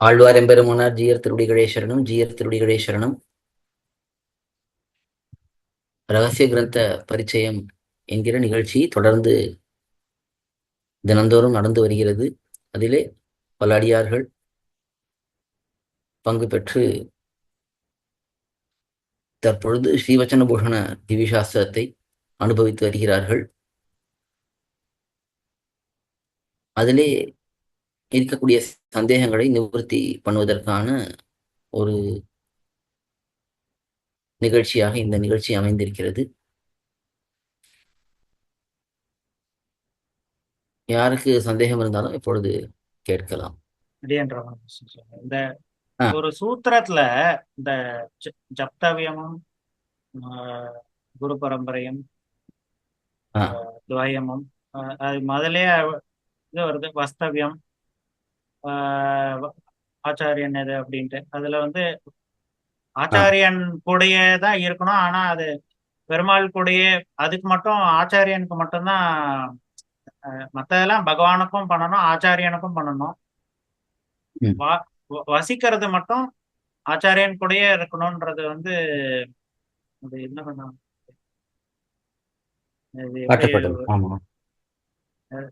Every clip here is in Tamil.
ஆழ்வார் எம்பெருமானார் ஜீயர் திருடிகளே ஜீயர் திருடிகளே ரகசிய கிரந்த பரிச்சயம் என்கிற நிகழ்ச்சி தொடர்ந்து தினந்தோறும் நடந்து வருகிறது. அதிலே பல அடியார்கள் பங்கு பெற்று தற்பொழுது ஸ்ரீவச்சனபூஷண திவிசாஸ்திரத்தை அனுபவித்து வருகிறார்கள். அதிலே இருக்கக்கூடிய சந்தேகங்களை நிவர்த்தி பண்ணுவதற்கான ஒரு நிகழ்ச்சியாக இந்த நிகழ்ச்சி அமைந்திருக்கிறது யாருக்கு சந்தேகம் இருந்தாலும் இப்பொழுது கேட்கலாம் இந்த. ஒரு சூத்திரத்துல இந்த ஜப்தவியமும் குரு பரம்பரையும். துவயமும் அது முதலே இது வருது வஸ்தவியம் ஆச்சாரியன் எது அப்படின்ட்டு. அதுல வந்து ஆச்சாரியன் கூடயே தான் இருக்கணும். ஆனா அது பெருமாள் கூடயே அதுக்கு மட்டும் ஆச்சாரியனுக்கு மட்டும்தான் மத்ததெல்லாம் பகவானுக்கும் பண்ணணும் ஆச்சாரியனுக்கும் பண்ணணும். வசிக்கிறது மட்டும் ஆச்சாரியன் கூடயே இருக்கணும்ன்றது வந்து அது என்ன பண்ண இது எப்படி காட்டப்பட்டது ஆமா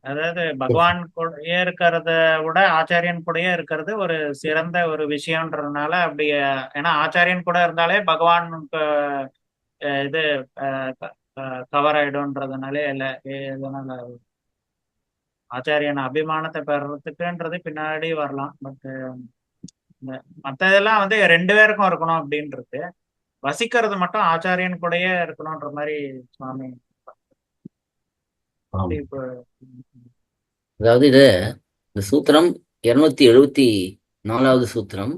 அதாவது பகவான் கூடயே இருக்கிறத விட ஆச்சாரியன் கூடயே இருக்கிறது ஒரு சிறந்த ஒரு விஷயம்ன்றதுனால அப்படி ஏன்னா ஆச்சாரியன் கூட இருந்தாலே பகவான் அஹ், இது கவர் ஆயிடும்ன்றதுனாலே இல்ல இதனால ஆச்சாரியன் அபிமானத்தை பெறறதுக்குன்றது பின்னாடி வரலாம் பட் மத்ததெல்லாம் வந்து ரெண்டு பேருக்கும் இருக்கணும் அப்படின்றது. வசிக்கிறது மட்டும் ஆச்சாரியன் கூடயே இருக்கணும்ன்ற மாதிரி சுவாமி அதாவது இது இந்த சூத்திரம் இருநூத்தி எழுபத்தி நாலாவது சூத்திரம்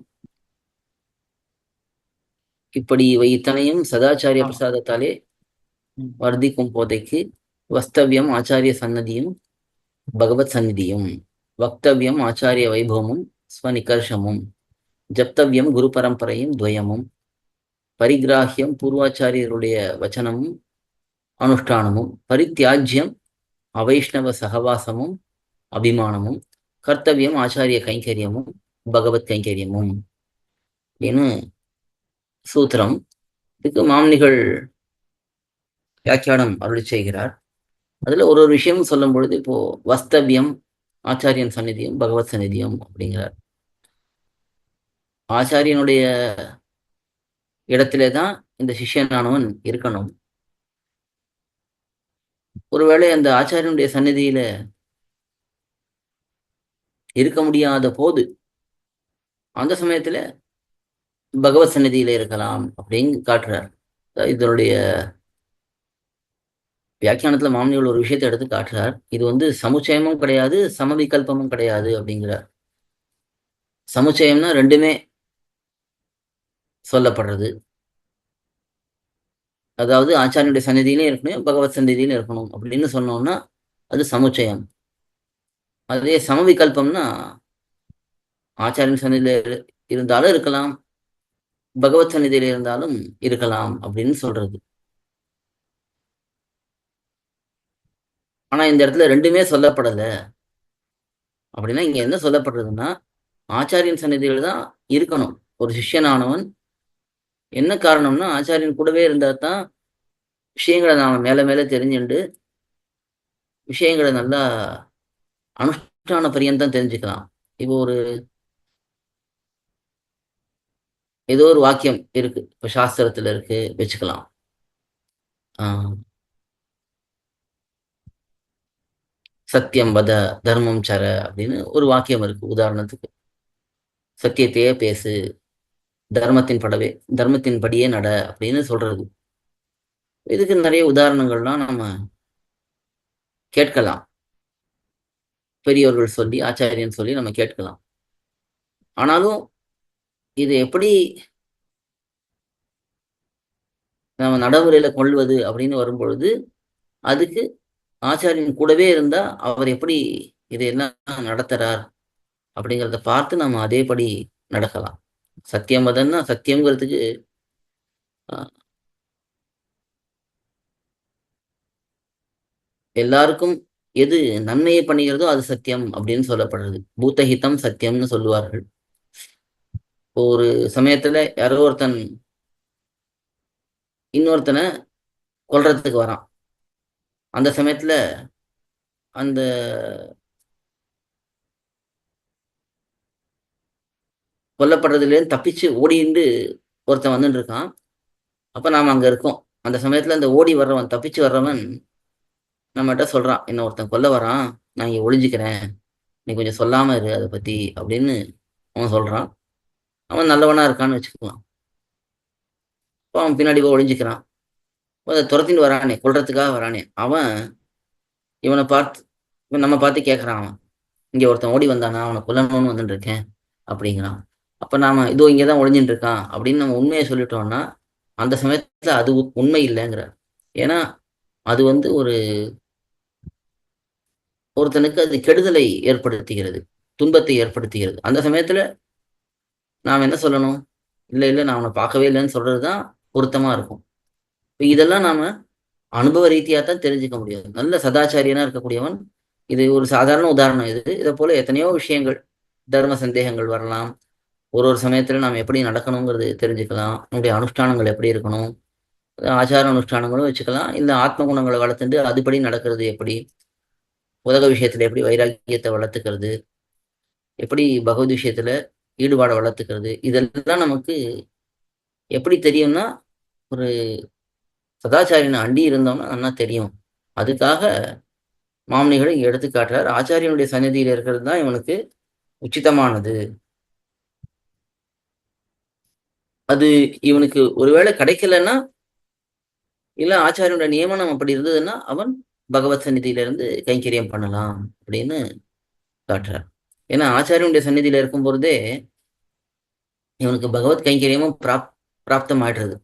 இப்படி இவை இத்தனையும் சதாச்சாரிய. பிரசாதத்தாலே ம். வர்த்திக்கும் போதைக்கு வஸ்தவியம் ஆச்சாரிய சன்னதியும் பகவத் சந்நிதியும் வக்தவியம் ஆச்சாரிய வைபவமும் ஸ்வநிகர்ஷமும் ஜப்தவியம் குரு பரம்பரையும் துவயமும் பரிகிராஹ்யம் பூர்வாச்சாரியருடைய வச்சனமும் அனுஷ்டானமும் பரித்தியாஜ்யம் அவைஷ்ணவ சகவாசமும் அபிமானமும் கர்த்தவியம் ஆச்சாரிய கைங்கரியமும் பகவத் கைங்கரியமும். அப்படின்னு சூத்திரம். இதுக்கு மாமனிகள் வியாக்கியானம் அருளி செய்கிறார். அதுல ஒரு ஒரு விஷயம் சொல்லும் பொழுது இப்போ வஸ்தவியம் ஆச்சாரியன் சந்நிதியும் பகவத் சந்நிதியும் அப்படிங்கிறார். ஆச்சாரியனுடைய இடத்திலே தான் இந்த சிஷ்யனானவன் இருக்கணும். ஒருவேளை அந்த ஆச்சாரியனுடைய சன்னதியில இருக்க முடியாத போது அந்த சமயத்துல பகவத் சன்னதியில இருக்கலாம் அப்படின்னு காட்டுறார். இதனுடைய வியாக்கியானத்துல மாமனிகள் ஒரு விஷயத்தை எடுத்து காட்டுறார். இது வந்து சமுச்சயமும் கிடையாது சமவிகல்பமும் கிடையாது அப்படிங்கிறார். சமுச்சயம்னா ரெண்டுமே சொல்லப்படுறது. அதாவது ஆச்சாரியனுடைய சந்நிதியிலும் இருக்கணும் பகவத் சந்நிதியிலும் இருக்கணும் அப்படின்னு சொன்னோம்னா அது சமுச்சயம். அதே சமவிகல்பம்னா ஆச்சாரியன் சந்நிதியில இரு- இருந்தாலும் இருக்கலாம் பகவத் சந்நிதியில இருந்தாலும் இருக்கலாம் அப்படின்னு சொல்றது. ஆனா இந்த இடத்துல ரெண்டுமே சொல்லப்படல. அப்படின்னா இங்க என்ன சொல்லப்படுறதுன்னா ஆச்சாரியன் சந்நிதியில தான் இருக்கணும். ஒரு சிஷ்யனானவன் என்ன காரணம்னா ஆச்சாரியன் கூடவே இருந்தா தான் விஷயங்களை நாம மேல மேல தெரிஞ்சுண்டு விஷயங்களை நல்லா அனுஷ்டான பரியந்தான் தெரிஞ்சுக்கலாம். இப்போ ஒரு ஏதோ ஒரு வாக்கியம் இருக்கு. இப்போ சாஸ்திரத்துல இருக்கு. வச்சுக்கலாம். ஆஹ் சத்தியம் வத தர்மம் சர அப்படின்னு ஒரு வாக்கியம் இருக்கு. உதாரணத்துக்கு சத்தியத்தையே பேசு. தர்மத்தின் படவே தர்மத்தின் படியே நட அப்படின்னு சொல்றது. இதுக்கு நிறைய உதாரணங்கள்லாம் நம்ம கேட்கலாம். பெரியவர்கள் சொல்லி ஆச்சாரியன் சொல்லி நம்ம கேட்கலாம். ஆனாலும் இது எப்படி நம்ம நடைமுறையில கொள்வது அப்படின்னு வரும்பொழுது அதுக்கு ஆச்சாரியன் கூடவே இருந்தா அவர் எப்படி இதை என்ன நடத்துறார் அப்படிங்கிறத பார்த்து நம்ம அதேபடி நடக்கலாம். சத்தியம் மதம்னா சத்தியம்ங்கிறதுக்கு ஆஹ், எல்லாருக்கும் எது நன்மையை பண்ணுகிறதோ அது சத்தியம் அப்படின்னு சொல்லப்படுறது. பூத்தஹிதம் சத்தியம்னு சொல்லுவார்கள். ஒரு சமயத்துல யாரோ ஒருத்தன் இன்னொருத்தனை கொல்றதுக்கு வரான். அந்த சமயத்துல அந்த கொல்லப்படுறதுலேருந்து தப்பிச்சு ஓடிண்டு ஒருத்தன் வந்துட்டு இருக்கான் அப்போ நாம் அங்கே இருக்கோம். அந்த சமயத்தில் அந்த ஓடி வர்றவன் தப்பிச்சு வர்றவன் நம்மகிட்ட சொல்கிறான் என்ன ஒருத்தன் கொல்ல வரான்? நான் இங்கே ஒளிஞ்சுக்கிறேன். நீ கொஞ்சம் சொல்லாமல் இரு அதை பற்றி அப்படின்னு அவன் சொல்கிறான் அவன் நல்லவனாக இருக்கான்னு வச்சுக்கலாம். அப்போ அவன் பின்னாடி போய் ஒளிஞ்சிக்கிறான். கொஞ்சம் அதை வரானே கொல்றதுக்காக வரானே. அவன் இவனை பார்த்து இவன் நம்ம பார்த்து கேட்குறான் அவன். இங்கே ஒருத்தன் ஓடி வந்தானா? அவனை கொல்லணும்னு வந்துட்டு இருக்கேன் அப்படிங்கிறான். அப்ப நாம இதோ இங்கதான் ஒளிஞ்சுட்டு இருக்கான் அப்படின்னு நம்ம உண்மையை சொல்லிட்டோம்னா அந்த சமயத்தில் அது உண்மை இல்லைங்கிறார். ஏன்னா அது வந்து ஒரு ஒருத்தனுக்கு அது கெடுதலை ஏற்படுத்துகிறது துன்பத்தை ஏற்படுத்துகிறது. அந்த சமயத்தில் நாம் என்ன சொல்லணும்? இல்லை இல்லை நான் அவனை பார்க்கவே இல்லைன்னு சொல்றதுதான் பொருத்தமா இருக்கும். இப்போ இதெல்லாம் நாம அனுபவ ரீதியாக தான் தெரிஞ்சுக்க முடியாது. நல்ல சதாச்சாரியனாக இருக்கக்கூடியவன் இது ஒரு சாதாரண உதாரணம் இது. இதை போல எத்தனையோ விஷயங்கள் தர்ம சந்தேகங்கள் வரலாம். ஒரு ஒரு சமயத்தில் நாம் எப்படி நடக்கணுங்கிறது தெரிஞ்சுக்கலாம். நம்முடைய அனுஷ்டானங்கள் எப்படி இருக்கணும்? ஆச்சார அனுஷ்டானங்களும் வச்சுக்கலாம். இந்த ஆத்ம குணங்களை வளர்த்துட்டு அதுபடி நடக்கிறது எப்படி? உலக விஷயத்தில் எப்படி வைராக்கியத்தை வளர்த்துக்கிறது? எப்படி பகவத் விஷயத்தில் ஈடுபாடை வளர்த்துக்கிறது? இதெல்லாம் நமக்கு எப்படி தெரியும்னா ஒரு சதாச்சாரியனை அண்டி இருந்தோம்னா நல்லா தெரியும். அதுக்காக மாமனிகளை இங்க எடுத்து காட்டுறார் ஆச்சாரியனுடைய சந்நிதியில் இருக்கிறது தான் இவனுக்கு உச்சிதமானது. அது இவனுக்கு ஒருவேளை கிடைக்கலன்னா இல்ல ஆச்சாரியனுடைய நியமனம் அப்படி இருந்ததுன்னா அவன் பகவத் சந்நிதியிலிருந்து கைங்கரியம் பண்ணலாம் அப்படின்னு காட்டுறார். ஏன்னா ஆச்சாரியனுடைய சந்நிதியில இருக்கும் பொழுதே இவனுக்கு பகவத் கைங்கரியமும் பிராப் பிராப்தம் ஆயிடுறது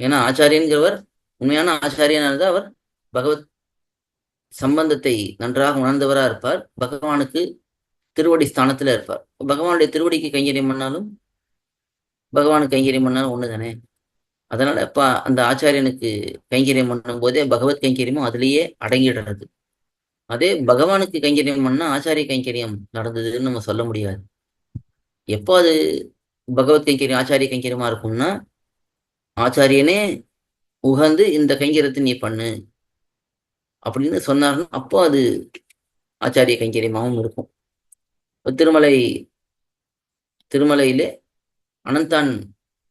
ஏன்னா ஆச்சாரியன்கிறவர் உண்மையான ஆச்சாரியனா இருந்தா அவர் பகவத் சம்பந்தத்தை நன்றாக உணர்ந்தவரா இருப்பார். பகவானுக்கு திருவடி ஸ்தானத்துல இருப்பார். பகவானுடைய திருவடிக்கு கைங்கரியம் பண்ணாலும் பகவானுக்கு கைங்கரியம் பண்ணாலும் தானே அதனால இப்போ அந்த ஆச்சாரியனுக்கு கைங்கரியம் பண்ணும் போதே பகவத் கைங்கரியமும் அதுலேயே அடங்கிடுறது. அதே பகவானுக்கு கைங்கரியம் பண்ணால் ஆச்சாரிய கைங்கரியம் நடந்ததுன்னு நம்ம சொல்ல முடியாது. எப்போ அது பகவத் கைங்கரியம் ஆச்சாரிய கைங்கரியமா இருக்கும்னா ஆச்சாரியனே உகந்து இந்த கைங்கரியத்தை நீ பண்ணு அப்படின்னு சொன்னார்னா அப்போ அது ஆச்சாரிய கைங்கரியமாகவும் இருக்கும். திருமலை திருமலையிலே அனந்தான்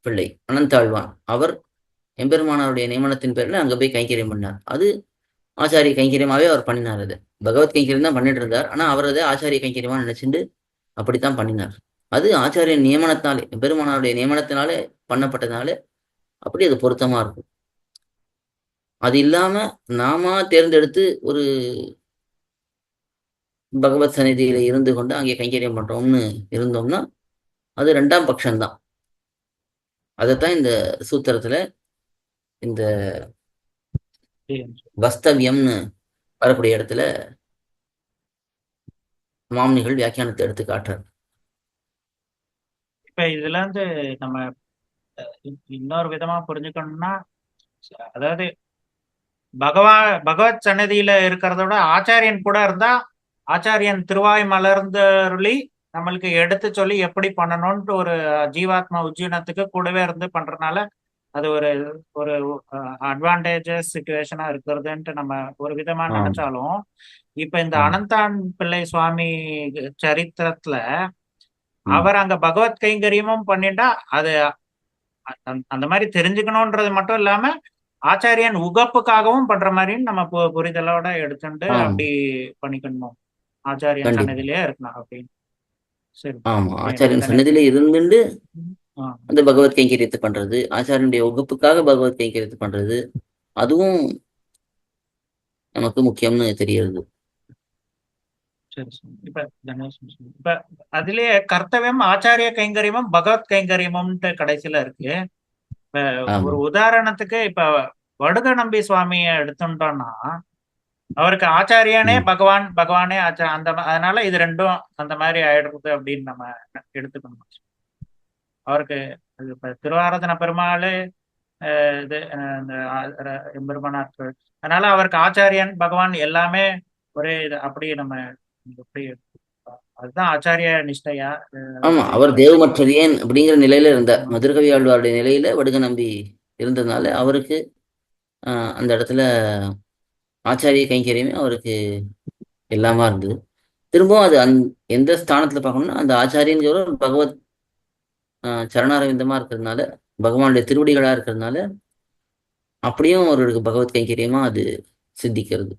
பிள்ளை அனந்தாழ்வான். அவர் எம்பெருமானாருடைய நியமனத்தின் பேரில் அங்க போய் கைங்கரியம் பண்ணார். அது ஆச்சாரிய கைங்கரியமாகவே அவர் பண்ணினார் அது. பகவத் கைங்கரியம் தான் பண்ணிட்டு இருந்தார். ஆனா அவர் அதை ஆச்சாரிய கைங்கரியமாக நினைச்சுட்டு அப்படித்தான் பண்ணினார். அது ஆச்சாரிய நியமனத்தாலே எம்பெருமானாருடைய நியமனத்தினாலே பண்ணப்பட்டதுனாலே அப்படி அது பொருத்தமா இருக்கும். அது இல்லாம நாம தேர்ந்தெடுத்து ஒரு பகவத் சந்நிதியில இருந்து கொண்டு அங்கே கைங்கரியம் பண்றோம்னு இருந்தோம்னா அது ரெண்டாம் பட்சம்தான் அதைத்தான் இந்த சூத்திரத்துல இந்த வஸ்தவியம்னு வரக்கூடிய இடத்துல மாமனிகள் வியாக்கியானத்தை எடுத்து காட்டுறார் இப்ப இதுல இருந்து நம்ம இன்னொரு விதமா புரிஞ்சுக்கணும்னா அதாவது பகவா பகவத் சன்னதியில இருக்கிறத விட ஆச்சாரியன் கூட இருந்தா ஆச்சாரியன் திருவாய் மலர்ந்தருளி நம்மளுக்கு எடுத்து சொல்லி எப்படி பண்ணணும்ட்டு ஒரு ஜீவாத்மா உஜ்ஜீனத்துக்கு கூடவே இருந்து பண்றதுனால அது ஒரு ஒரு அட்வான்டேஜஸ் சுச்சுவேஷனா இருக்கிறதுன்ட்டு நம்ம ஒரு விதமா. நினைச்சாலும் இப்ப இந்த. அனந்தான் பிள்ளை சுவாமி சரித்திரத்துல. அவர் அங்க பகவத் கைங்கரியமும் பண்ணிட்டா அது அந்த- மாதிரி தெரிஞ்சுக்கணும்ன்றது மட்டும் இல்லாம ஆச்சாரியன் உகப்புக்காகவும் பண்ற மாதிரியும் நம்ம புரிதலோட எடுத்துட்டு. அப்படி பண்ணிக்கணும் ஆச்சாரியன். சன்னதியிலே இருக்கணும் அப்படின்னு ஆமா சரி, ஆச்சாரியன் சன்னதியில இருந்துட்டு அந்த பகவத் கைங்கரியத்தை பண்றது ஆச்சாரியனுடைய உகப்புக்காக பகவத் கைங்கரியத்தை பண்றது அதுவும் நமக்கு முக்கியம்னு தெரியுது இப்ப அதுலயே கர்த்தவியம் ஆச்சாரிய கைங்கரியமும் பகவத் கைங்கரியமும்ட்டு கடைசியில இருக்கு. ஒரு உதாரணத்துக்கு இப்ப வடுக நம்பி சுவாமியை எடுத்துட்டோம்னா அவருக்கு ஆச்சாரியனே. பகவான் பகவானே ஆச்சா அந்த அதனால இது ரெண்டும் அந்த மாதிரி ஆயிடுறது அப்படின்னு நம்ம எடுத்துக்கணும். அவருக்கு திருவாராதன பெருமாள் இது எம்பெருமானார் அதனால அவருக்கு ஆச்சாரியன் பகவான் எல்லாமே ஒரே இது அப்படி நம்ம எப்படி அதுதான் ஆச்சாரிய நிஷ்டையா? ஆமா அவர் தேவமற்றதியேன் அப்படிங்கிற நிலையில இருந்தார் மதுரகவி ஆழ்வாருடைய நிலையில வடுக நம்பி இருந்ததுனால அவருக்கு ஆஹ், அந்த இடத்துல ஆச்சாரிய கைங்கரியமே அவருக்கு எல்லாமா இருந்தது. திரும்பவும் அது அந் எந்த ஸ்தானத்துல பார்க்கணும்னா அந்த ஆச்சாரியங்கிற பகவத் சரணாரவிந்தமா இருக்கிறதுனால பகவானுடைய திருவடிகளா இருக்கிறதுனால அப்படியும் அவர்களுக்கு பகவத் கைங்கரியமா அது சித்திக்கிறது.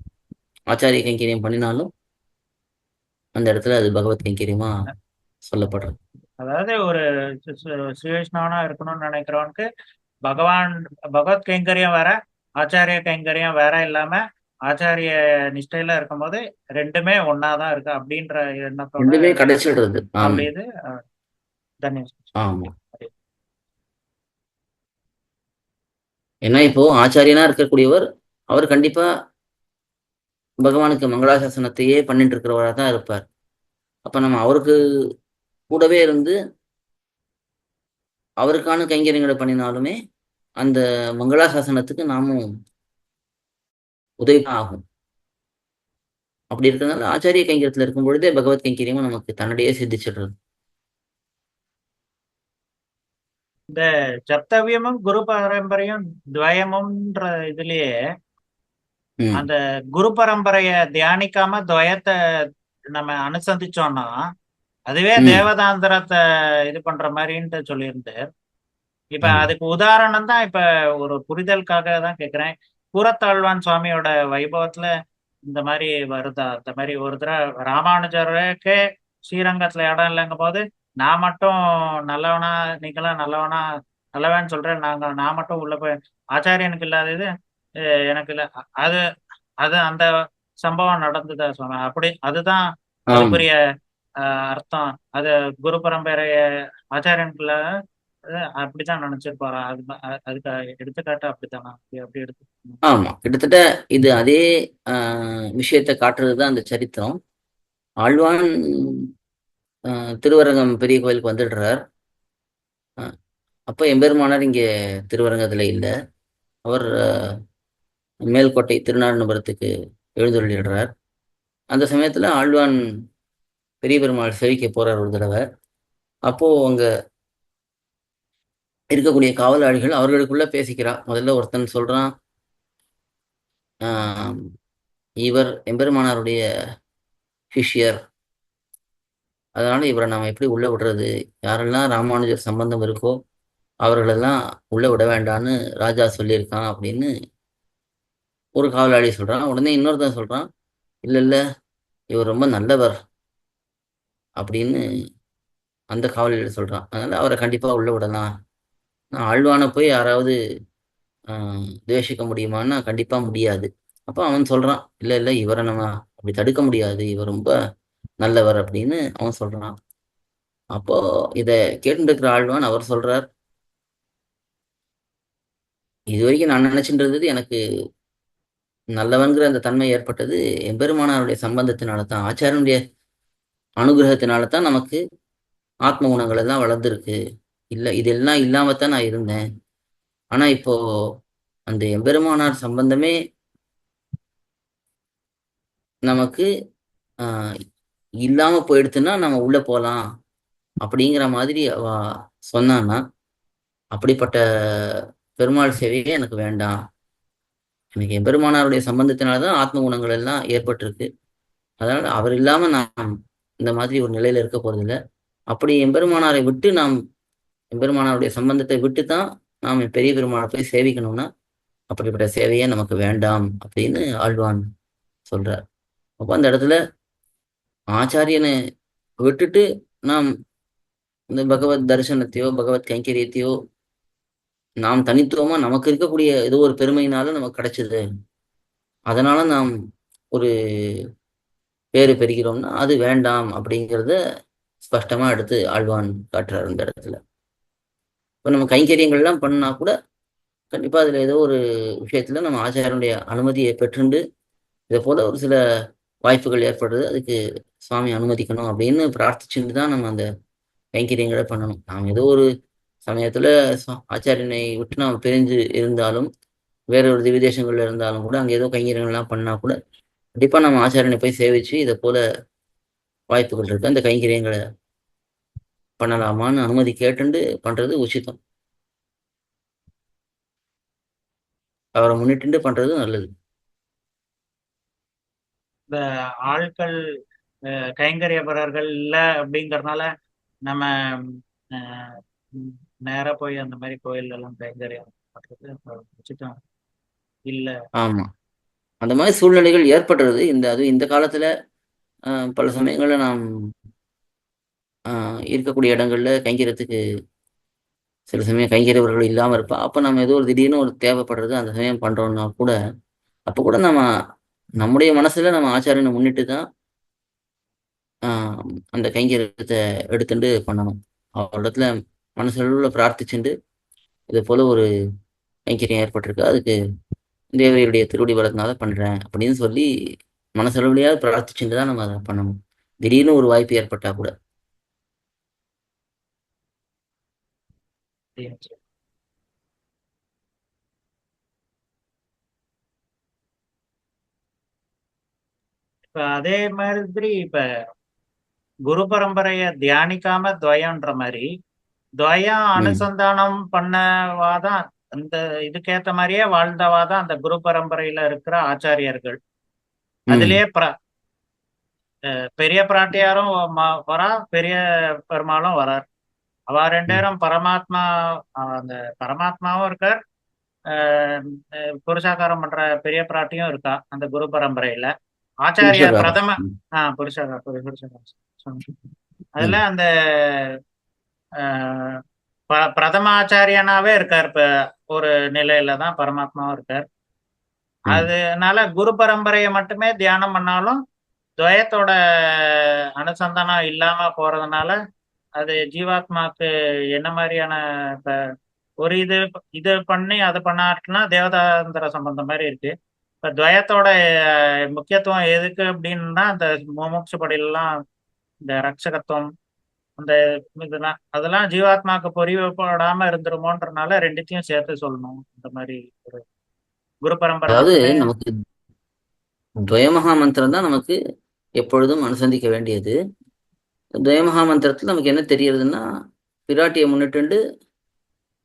ஆச்சாரிய கைங்கரியம் பண்ணினாலும் அந்த இடத்துல அது பகவத் கைங்கரியமா சொல்லப்படுறது. அதாவது ஒரு சு- இருக்கணும்னு நினைக்கிறவனுக்கு பகவான் பகவத் கைங்கரியம் வேற ஆச்சாரிய கைங்கரியம் வேற இல்லாம ஆச்சாரிய நிஷ்டையில இருக்கும்போது ரெண்டுமே ஒன்னாதான் இருக்கு அப்படின்ற எண்ணத்தோட ரெண்டுமே தன்யம் ஆமா. ஏன்னா இப்போ ஆச்சாரியனா இருக்கக்கூடியவர் அவர் கண்டிப்பா பகவானுக்கு மங்களாசாசனத்தையே பண்ணிட்டு இருக்கிறவராக தான் இருப்பார். அப்ப நம்ம அவருக்கு கூடவே இருந்து அவருக்கான கைங்கரியங்களை பண்ணினாலுமே அந்த மங்களாசாசனத்துக்கு நாமும் உதவி ஆகும் அப்படி இருக்கிறதுனால ஆச்சாரிய கைங்கரியத்துல இருக்கும் பொழுதே பகவத் கைங்கரியமும் நமக்கு தன்னிடையே சித்திச்சிடுறது கர்த்தவியமும் குரு பரம்பரையும் துவயமும்ன்ற இதுலயே அந்த குரு பரம்பரைய தியானிக்காம துவயத்தை நம்ம அனுசந்திச்சோம்னா அதுவே. தேவதாந்திரத்தை இது பண்ற மாதிரின்ட்டு சொல்லியிருந்து இப்ப. அதுக்கு உதாரணம் தான் இப்ப ஒரு புரிதலுக்காக தான் கேக்குறேன். கூரத்தாழ்வான் சுவாமியோட வைபவத்துல இந்த மாதிரி வருதா? இந்த மாதிரி ஒரு தடவை ராமானுஜருக்கே ஸ்ரீரங்கத்துல இடம் இல்லைங்க போது நான் மட்டும் நல்லவனா நீங்களாம் நல்லவனா நல்லவன்னு சொல்றேன். நாங்க நான் மட்டும் உள்ள போய் ஆச்சாரியனுக்கு இல்லாத இது அஹ் எனக்கு இல்ல. அது அது அந்த சம்பவம் நடந்ததா சுவாமி? அப்படி அதுதான் அதுக்குரிய அர்த்தம். அது குரு பரம்பரைய ஆச்சாரியனுக்குள்ள அப்படிதான் அப்படித்தான் நினைச்சிருப்பாரா? அது அதுக்கு எடுத்துக்காட்டு அப்படித்தானா? அப்படி அப்படி எடுத்து ஆமா. கிட்டத்தட்ட இது அதே விஷயத்தை விஷயத்தை காட்டுறதுதான் அந்த சரித்திரம். ஆழ்வான் திருவரங்கம் பெரிய கோயிலுக்கு வந்துடுறார். அப்போ எம்பெருமானார் இங்கே திருவரங்கத்தில் இல்லை. அவர் மேல்கோட்டை திருநாடுபுரத்துக்கு எழுந்தருளிடுறார். அந்த சமயத்தில் ஆழ்வான் பெரிய பெருமாள் செவிக்க போகிறார் ஒரு தடவை. அப்போது அங்கே இருக்கக்கூடிய காவலாளிகள் அவர்களுக்குள்ள பேசிக்கிறா. முதல்ல ஒருத்தன் சொல்றான் ஆஹ், இவர் எம்பெருமானாருடைய ஃபிஷியர் அதனால இவரை நாம் எப்படி உள்ள விடுறது? யாரெல்லாம் ராமானுஜர் சம்பந்தம் இருக்கோ அவர்களெல்லாம் உள்ள விட வேண்டான்னு ராஜா சொல்லியிருக்கான் அப்படின்னு ஒரு காவலாளி சொல்றான். உடனே இன்னொருத்தன் சொல்றான் இல்ல இல்ல இவர் ரொம்ப நல்லவர் அப்படின்னு அந்த காவலாளி சொல்றான். அதனால அவரை கண்டிப்பாக உள்ள விடலாம். ஆழ்வானை போய் யாராவது ஆஹ், துவேஷிக்க முடியுமான்னா கண்டிப்பா முடியாது. அப்போ அவன் சொல்றான் இல்ல இல்ல இவரை நம்ம அப்படி தடுக்க முடியாது. இவர் ரொம்ப நல்லவர் அப்படின்னு அவன் சொல்றான். அப்போ இதை கேட்டுருக்கிற இருக்கிற ஆழ்வான் அவர் சொல்றார் இது வரைக்கும் நான் நினைச்சிட்டு எனக்கு நல்லவன்கிற அந்த தன்மை ஏற்பட்டது எம்பெருமானாருடைய சம்பந்தத்தினால தான் ஆச்சாரனுடைய அனுகிரகத்தினால தான் நமக்கு ஆத்ம குணங்கள் எல்லாம் வளர்ந்துருக்கு. இல்ல இதெல்லாம் இல்லாமத்தான் நான் இருந்தேன். ஆனா இப்போ அந்த எம்பெருமானார் சம்பந்தமே நமக்கு ஆஹ், இல்லாம போயிடுத்துன்னா நம்ம உள்ள போலாம் அப்படிங்கிற மாதிரி அவ சொன்னான்னா அப்படிப்பட்ட பெருமாள் சேவையே எனக்கு வேண்டாம். எனக்கு எம்பெருமானாருடைய சம்பந்தத்தினாலதான் ஆத்ம குணங்கள் எல்லாம் ஏற்பட்டிருக்கு. அதனால அவர் இல்லாம நாம் இந்த மாதிரி ஒரு நிலையில இருக்க போறதில்ல. அப்படி எம்பெருமானாரை விட்டு நாம் எம்பெருமானாருடைய சம்பந்தத்தை விட்டு தான் நாம் பெரிய பெருமானை போய் சேவிக்கணும்னா அப்படிப்பட்ட சேவையே நமக்கு வேண்டாம் அப்படின்னு ஆழ்வான் சொல்றார். அப்போ அந்த இடத்துல ஆச்சாரியனை விட்டுட்டு நாம் இந்த பகவத் தரிசனத்தையோ பகவத் கைங்கரியத்தையோ நாம் தனித்துவமா நமக்கு இருக்கக்கூடிய ஏதோ ஒரு பெருமையினால நமக்கு கிடைச்சது. அதனால நாம் ஒரு பேரு பெறுகிறோம்னா அது வேண்டாம் அப்படிங்கிறத ஸ்பஷ்டமா எடுத்து ஆழ்வான் காட்டுறார் இந்த இடத்துல. இப்போ நம்ம கைங்கரியங்கள்லாம் பண்ணா கூட கண்டிப்பாக அதில் ஏதோ ஒரு விஷயத்தில் நம்ம ஆச்சாரியனுடைய அனுமதியை பெற்றுண்டு இதை போல ஒரு சில வாய்ப்புகள் ஏற்படுறது அதுக்கு சுவாமி அனுமதிக்கணும் அப்படின்னு பிரார்த்திச்சுட்டு தான் நம்ம அந்த கைங்கரியங்களை பண்ணணும். நாம் ஏதோ ஒரு சமயத்தில் ஆச்சாரியனை விட்டு நாம் பிரிஞ்சு இருந்தாலும் வேற ஒரு திவிதேசங்கள்ல இருந்தாலும் கூட அங்கே ஏதோ கைங்கரியங்கள்லாம் பண்ணால் கூட கண்டிப்பாக நம்ம ஆச்சாரியனை போய் சேவிச்சு இதை போல வாய்ப்புகள் இருக்குது அந்த கைங்கரியங்களை பண்ணலாமான்னு அனுமதி கேட்டுண்டு பண்றது உச்சிதம் அவரை முன்னிட்டு பண்றது நல்லது. இந்த ஆட்கள் கைங்கரியபரர்கள் இல்ல அப்படிங்கறதுனால நம்ம நேரா போய் அந்த மாதிரி கோயில் எல்லாம் கைங்கரியம் பண்றது இல்ல. ஆமா. அந்த மாதிரி சூழ்நிலைகள் ஏற்படுறது இந்த அது இந்த காலத்துல ஆஹ், பல சமயங்கள்ல நாம் இருக்கக்கூடிய இடங்கள்ல கைங்கிறதுக்கு சில சமயம் கைங்கிறவர்கள் இல்லாம இருப்பா அப்ப நம்ம ஏதோ ஒரு திடீர்னு ஒரு தேவைப்படுறது அந்த சமயம் பண்றோம்னா கூட அப்ப கூட நம்ம நம்முடைய மனசுல நம்ம ஆச்சாரியனை முன்னிட்டு தான் ஆஹ், அந்த கைங்கரியத்தை எடுத்துட்டு பண்ணணும். அவரிடத்துல மனசுல பிரார்த்திச்சுண்டு இது போல ஒரு கைங்கரியம் ஏற்பட்டிருக்கு. அதுக்கு தேவரையுடைய திருவடி பலத்தினால பண்றேன் அப்படின்னு சொல்லி மனசளவுலையாவது பிரார்த்திச்சுட்டு தான் நம்ம அதை பண்ணணும். திடீர்னு ஒரு வாய்ப்பு ஏற்பட்டா கூட. இப்ப அதே மாதிரி இப்ப குரு பரம்பரைய தியானிக்காம துவயம்ன்ற மாதிரி துவயம் அனுசந்தானம் பண்ணவாதான் அந்த இதுக்கேத்த மாதிரியே வாழ்ந்தவாதான் அந்த குரு பரம்பரையில இருக்கிற ஆச்சாரியர்கள். அதுலயே பிர- பெரிய பிராட்டியாரும் வரா பெரிய பெருமாளும் வரார். அவ ரெண்டு பேரும் பரமாத்மா அந்த பரமாத்மாவும் இருக்கார். புருஷாகாரம் பண்ற பெரிய பிராட்டியும் இருக்கா அந்த குரு பரம்பரையில. ஆச்சாரிய பிரதம ஆஹ் புருஷாகாரம் புரு- புருஷகாரம். அதுல அந்த பிரதம ஆச்சாரியனாவே இருக்கார் இப்ப ஒரு நிலையில தான் பரமாத்மாவும் இருக்கார். அதனால குரு பரம்பரையை மட்டுமே தியானம் பண்ணாலும் துவயத்தோட அனுசந்தானம் இல்லாம போறதுனால அது ஜீவாத்மாக்கு என்ன மாதிரியான இப்ப ஒரு இது இது பண்ணி அது பண்ணாட்டுனா தேவதாந்திர சம்பந்தம் மாதிரி இருக்கு. இப்ப துவயத்தோட முக்கியத்துவம் எதுக்கு அப்படின்னா அந்த முமுட்சு படியெல்லாம் இந்த ரட்சகத்துவம் அந்த இதெல்லாம் அதெல்லாம் ஜீவாத்மாக்கு பொறிவுப்படாம இருந்துருமோன்றனால ரெண்டுத்தையும் சேர்த்து சொல்லணும். இந்த மாதிரி ஒரு குரு பரம்பரை அதாவது நமக்கு துவயமகா மந்திரம் தான் நமக்கு எப்பொழுதும் அனுசந்திக்க வேண்டியது. துவயமகா மந்திரத்துல நமக்கு என்ன தெரியறதுன்னா பிராட்டியை முன்னிட்டு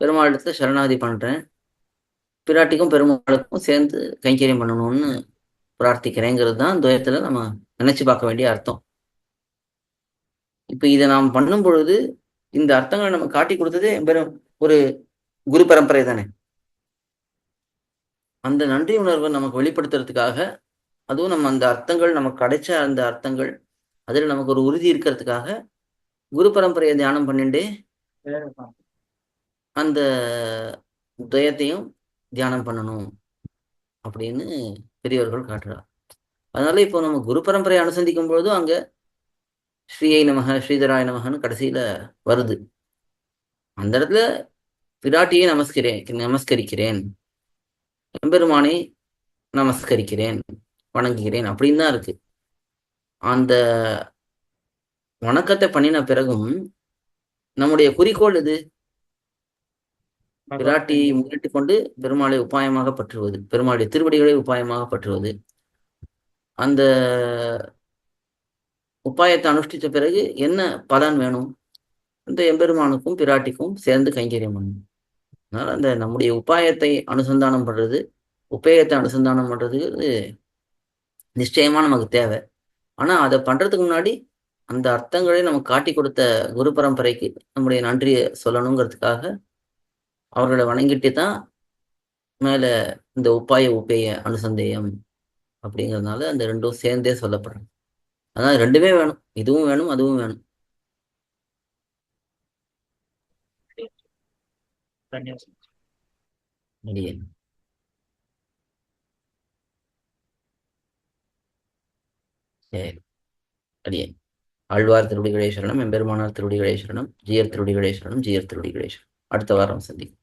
பெருமாளிடத்துல சரணாதி பண்றேன். பிராட்டிக்கும் பெருமாளுக்கும் சேர்ந்து கைங்கரியம் பண்ணணும்னு பிரார்த்திக்கிறேங்கிறது தான் துவயத்தில் நம்ம நினைச்சு பார்க்க வேண்டிய அர்த்தம். இப்ப இதை நாம் பண்ணும் பொழுது இந்த அர்த்தங்களை நம்ம காட்டி கொடுத்ததே பெரும் ஒரு குரு பரம்பரை தானே. அந்த நன்றி உணர்வை நமக்கு வெளிப்படுத்துறதுக்காக அதுவும் நம்ம அந்த அர்த்தங்கள் நமக்கு கிடைச்ச அந்த அர்த்தங்கள் அதில் நமக்கு ஒரு உறுதி இருக்கிறதுக்காக குரு பரம்பரையை தியானம் பண்ணிட்டு அந்த துயத்தையும் தியானம் பண்ணணும் அப்படின்னு பெரியவர்கள் காட்டுறார் அதனால இப்போ நம்ம குரு பரம்பரையை அனுசந்திக்கும் பொழுதும் அங்கே ஸ்ரீயை நமக ஸ்ரீதராய நமகன்னு கடைசியில வருது. அந்த இடத்துல பிராட்டியை நமஸ்கிறேன் நமஸ்கரிக்கிறேன். எம்பெருமானை நமஸ்கரிக்கிறேன் வணங்குகிறேன் அப்படின்னு தான் இருக்கு. அந்த வணக்கத்தை பண்ணின பிறகும் நம்முடைய குறிக்கோள் இது பிராட்டி முன்னிட்டு கொண்டு பெருமாளை உபாயமாக பற்றுவது பெருமாளுடைய திருவடிகளை உபாயமாக பற்றுவது. அந்த உபாயத்தை அனுஷ்டித்த பிறகு என்ன பலன் வேணும்? அந்த எம்பெருமானுக்கும் பிராட்டிக்கும் சேர்ந்து கைங்கரியம் பண்ணணும். அதனால அந்த நம்முடைய உபாயத்தை அனுசந்தானம் பண்றது உபேயத்தை அனுசந்தானம் பண்றது நிச்சயமா நமக்கு தேவை. ஆனா அதை பண்றதுக்கு முன்னாடி அந்த அர்த்தங்களை நமக்கு காட்டி கொடுத்த குரு பரம்பரைக்கு நம்முடைய நன்றியை சொல்லணுங்கிறதுக்காக அவர்களை வணங்கிட்டு தான் மேல இந்த உப்பாய உப்பேய அனுசந்தேயம் அப்படிங்கிறதுனால அந்த ரெண்டும் சேர்ந்தே சொல்லப்படுறது அதான் ரெண்டுமே வேணும். இதுவும் வேணும் அதுவும் வேணும். தன்யவாதம். அடியேன் ஆழ்வார் திருவடிகளே சரணம் எம்பெருமானார் திருவடிகளே சரணம் ஜியர் திருவடிகளே சரணம் ஜியர் திருவடிகளே சரணம் அடுத்த வாரம் சந்திக்கும்.